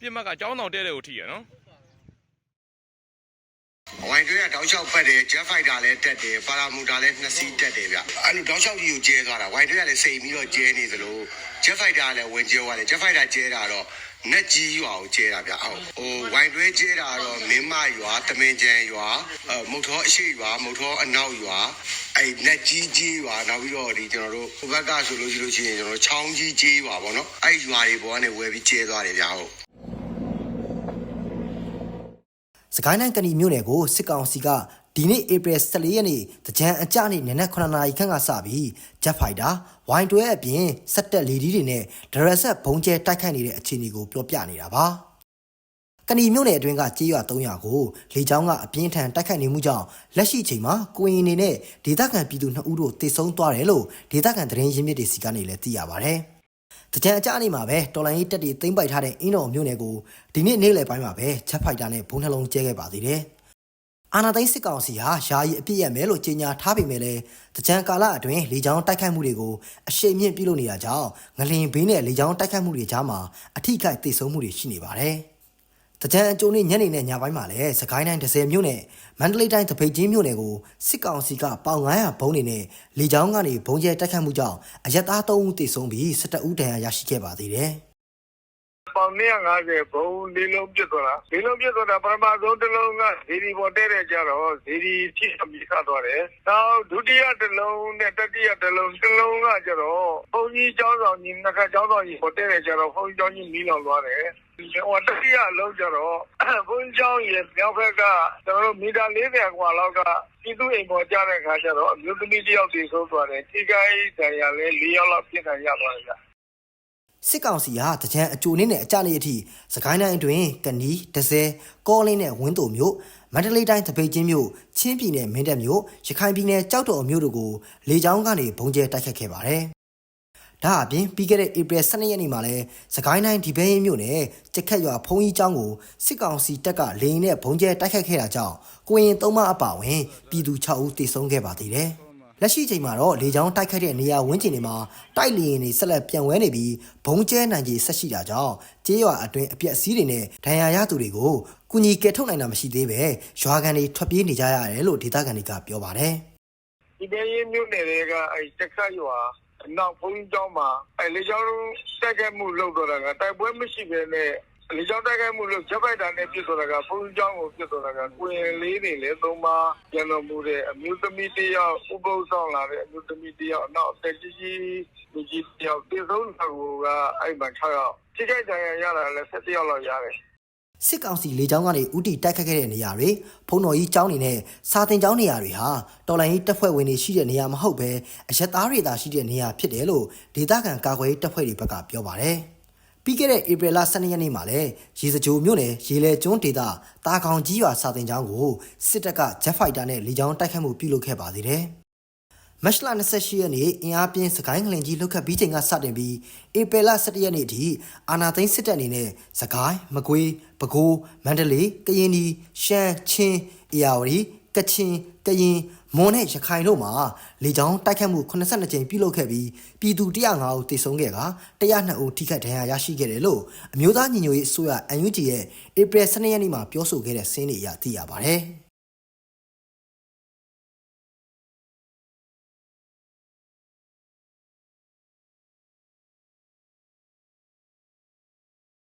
ပြစ်မှတ်ကကျောင်းတော်တဲတဲ့ကိုထိရနော်ဝိုင်တွဲကတောက်လျှောက်ပတ်တယ်ဂျက်ဖိုက်တာလည်းတက်တယ်ပါရာမူတာလည်းနှစ်စီးတက်တယ်ဗျအဲ့လိုတောက်လျှောက်ကြီးကိုကျဲသွားတာဝိုင်တွဲကလည်းစိတ်ပြီးတော့ကျဲနေသလိုဂျက်ဖိုက်တာလည်းဝင်ကျဲသွားတယ်ဂျက်ဖိုက်တာကျဲတာတော့နက်ကြီးရွာကိုကျဲတာဗျဟုတ်ဟိုဝိုင်တွဲကျဲတာတော့မင်းမရွာတမင်ကျန်ရွာအဲမုတ်ထောအရှိရွာမုတ်ထောအနောက်ရွာအဲ့နက်ကြီးကြီးရွာနောက်ပြီးတော့ဒီကျွန်တော်တို့ဟိုဘက်ကဆိုလို့ရှိလို့ရှိရင်ကျွန်တော်တို့ချောင်းကြီးကြီးရွာပေါ့နော်အဲ့ရွာတွေပေါ်ကနေဝယ်ပြီးကျဲသွားတယ်ဗျဟုတ် စကိုင်းတိုင်းကဏီမြို့နယ်ကိုစစ်ကောင်စီကဒီနေ့ဧပြီ14ရက်နေ့တကြံအကြနေ့နနက်9နာရီခန့်ကစပြီးဂျက်ဖိုက်တာဝိုင်တွဲအပြင်စက်တက်လေဒီတွေနဲ့ဒရက်ဆက်ဘုံကျဲတိုက်ခိုက်နေတဲ့အခြေအနေကိုပြောပြနေတာပါကဏီမြို့နယ်အတွင်းကကြေးရွာ300ကိုလေကြောင်းကအပြင်းထန်တိုက်ခိုက်နေမှုကြောင့်လက်ရှိချိန်မှာကိုရင်နေနဲ့ဒေသခံပြည်သူ2ဦးတို့တေဆုံးသွားတယ်လို့ဒေသခံသတင်းရင်းမြစ်တွေစီကနေလည်းသိရပါဗျ။ တကြံအကြအနေမှာပဲတော်လိုင်းရေးတက်တွေသိမ့်ပိုက်ထားတဲ့အင်းတော်မြို့နယ်ကိုဒီနေ့နေ့လယ်ပိုင်းမှာပဲချက်ဖိုက်တာနဲ့ဘုံနှလုံးကျဲခဲ့ပါသေးတယ်။အာနာသိန်းစစ်ကောင်စီဟာယာယီအပြစ်ရမယ်လို့ကြေညာထားပေမဲ့လည်းတကြံကာလအတွင်းလေကြောင်းတိုက်ခိုက်မှုတွေကိုအရှိန်မြင့်ပြုလုပ်နေတာကြောင့်ငလင်ဘေးနဲ့လေကြောင်းတိုက်ခိုက်မှုတွေကြားမှာအထိခိုက်သေဆုံးမှုတွေရှိနေပါတယ်။ တကြံအကျိုးနေ့ညနေနဲ့ညပိုင်းမှာလည်းစကိုင်းတိုင်း10မြို့နယ်မန္တလေးတိုင်းတပိတ်ချင်းမြို့နယ်ကိုစစ်ကောင်စီကပေါင်900ဘုံးတွေနဲ့လေကြောင်းကနေဘုံကျဲတိုက်ခတ်မှုကြောင့်အရက်သား3ဦးသေဆုံးပြီး17ဦးဒဏ်ရာရရှိခဲ့ပါသေးတယ်။ပေါင်150ဘုံလေးလုံးပြစ်သွားတာလေးလုံးပြစ်သွားတာပထမဆုံးတစ်လုံးကဇီဒီပေါ်တဲ့တဲ့ကြတော့ဇီဒီထိအမိခသွားတယ်နောက်ဒုတိယတစ်လုံးနဲ့တတိယတစ်လုံးတစ်လုံးကကြတော့ဘုံကြီးကျောင်းဆောင်ကြီးနှစ်ခါကျောင်းဆောင်ကြီးပေါ်တဲ့တဲ့ကြတော့ဘုံကြီးကျောင်းကြီးမီးလောင်သွားတယ် ဟိုတတိယအလုံးကြတော့ဘုံကျောင်းရဲ့မြောက်ဘက်ကကျွန်တော်တို့မီတာ40กว่าလောက်ကပြည်သူအိမ်ပေါ်ကျတဲ့ခါကျတော့အမျိုးသမီးတစ်ယောက်တည်ဆုံးသွားတယ်ထိခိုက်ဒဏ်ရာလည်း၄ယောက်လောက်ပြစ်ဒဏ်ရသွားတယ်ဗျ စစ်ကောင်စီဟာတကြံအကျိုးနေ့နဲ့အကြနေ့အထိစကိုင်းတိုင်းအတွင်းကနီးဒဇယ်ကောလင်းနဲ့ဝင်းတုံမြို့မန္တလေးတိုင်းတပိတ်ချင်းမြို့ချင်းပြည်နယ်မင်းတပ်မြို့ရခိုင်ပြည်နယ်ကြောက်တော်မြို့တို့ကိုလေကြောင်းကနေဘုံကျဲတိုက်ခတ်ခဲ့ပါတယ်။ ဒါအပြင်ပြီးခဲ့တဲ့ဧပြီ12ရက်နေ့မှာလဲစကိုင်းတိုင်းဒီဘဲရင်မြို့နယ်ကြက်ခက်ရွာဖုံးကြီးကျောင်းကိုစစ်ကောင်စီတပ်ကလေရင်နဲ့ဘုံကျဲတိုက်ခတ်ခဲ့တာကြောင့်ကိုရင်သုံးမအပါဝင်ပြည်သူ6ဦးသေဆုံးခဲ့ပါသေးတယ်။လက်ရှိချိန်မှာတော့လေကြောင်းတိုက်ခိုက်တဲ့နေရာဝန်းကျင်တွေမှာတိုက်လေရင်တွေဆက်လက်ပြန်ဝဲနေပြီးဘုံကျဲနိုင်ကြီးဆက်ရှိတာကြောင့်ကျေးရွာအတွင်းအပြက်စီးတွေနဲ့ဒဏ်ရာရသူတွေကိုကုညီကယ်ထုတ်နိုင်တာမရှိသေးပဲရွာကန်တွေထွက်ပြေးနေကြရတယ်လို့ဒေသခံတွေကပြောပါတယ်ဒီနေ့ရင်းမြို့နယ်တွေကအဲတက်ခတ်ရွာ နောက်ဘုန်းကြီးကျောင်းမှာအဲလေကျောင်းတက်ခဲ့မှုလုပ်တော့တာကတိုက်ပွဲမရှိဘဲနဲ့လေကျောင်းတက်ခဲ့မှုလို့ဂျက်ပိုက်တာနဲ့ပြစ်တော့တာကဘုန်းကြီးကျောင်းကိုပြစ်တော့တာကကိုရင်လေးတွေလည်းသုံးပါပြန်တော်မူတဲ့အမျိုးသမီးတစ်ယောက်ဥပုသ်ဆောင်လာတဲ့အမျိုးသမီးတစ်ယောက်နောက်တက်ကြီးကြီးလူကြီးတစ်ယောက်ပြည်ဆုံးတာကအဲ့မှာ6ယောက်ထိခိုက်ဒဏ်ရာရတာလည်း7ယောက်လောက်ရတယ် စစ်ကောင်စီလေကြောင်းကနေဥတီတိုက်ခတ်ခဲ့တဲ့နေရာတွေဖုံတော်ကြီးကျောင်းတွေနဲ့စာတင်ကျောင်းနေရာတွေဟာတော်လိုင်းကြီးတပ်ဖွဲ့ဝင်တွေရှိတဲ့နေရာမဟုတ်ပဲအရက်သားတွေသာရှိတဲ့နေရာဖြစ်တယ်လို့ဒေသခံကာကွယ်ရေးတပ်ဖွဲ့တွေဘက်ကပြောပါတယ်။ပြီးခဲ့တဲ့ဧပြီလ12ရက်နေ့မှာလည်းရေစကြိုမြို့နယ်ရေလဲကျွန်းဒေသတာကောင်ကြီးရွာစာတင်ကျောင်းကိုစစ်တပ်ကဂျက်ဖိုက်တာနဲ့လေကြောင်းတိုက်ခတ်မှုပြုလုပ်ခဲ့ပါသေးတယ်။ မတ်လ28ရက်နေ့အင်အားပြင်းစကိုင်းငလင်ကြီးလှုပ်ခတ်ပြီးချိန်ကစတင်ပြီးဧပြီလ17ရက်နေ့အထိအာနာသိန်းစစ်တပ်အနေနဲ့စကိုင်းမကွေးပဲခူးမန္တလေးကရင်ပြည်ရှမ်းချင်းအေရဝတီကချင်ကရင်မွန်နဲ့ရခိုင်တို့မှာလေကြောင်းတိုက်ခတ်မှု82ကြိမ်ပြုလုပ်ခဲ့ပြီးပြည်သူ105ဦးသေဆုံးခဲ့က102ဦးထိခိုက်ဒဏ်ရာရရှိခဲ့တယ်လို့အမျိုးသားညီညွတ်ရေးအစိုးရ UNG ရဲ့ဧပြီ12ရက်နေ့မှာပြောဆိုခဲ့တဲ့စင်းတွေအရသိရပါတယ်။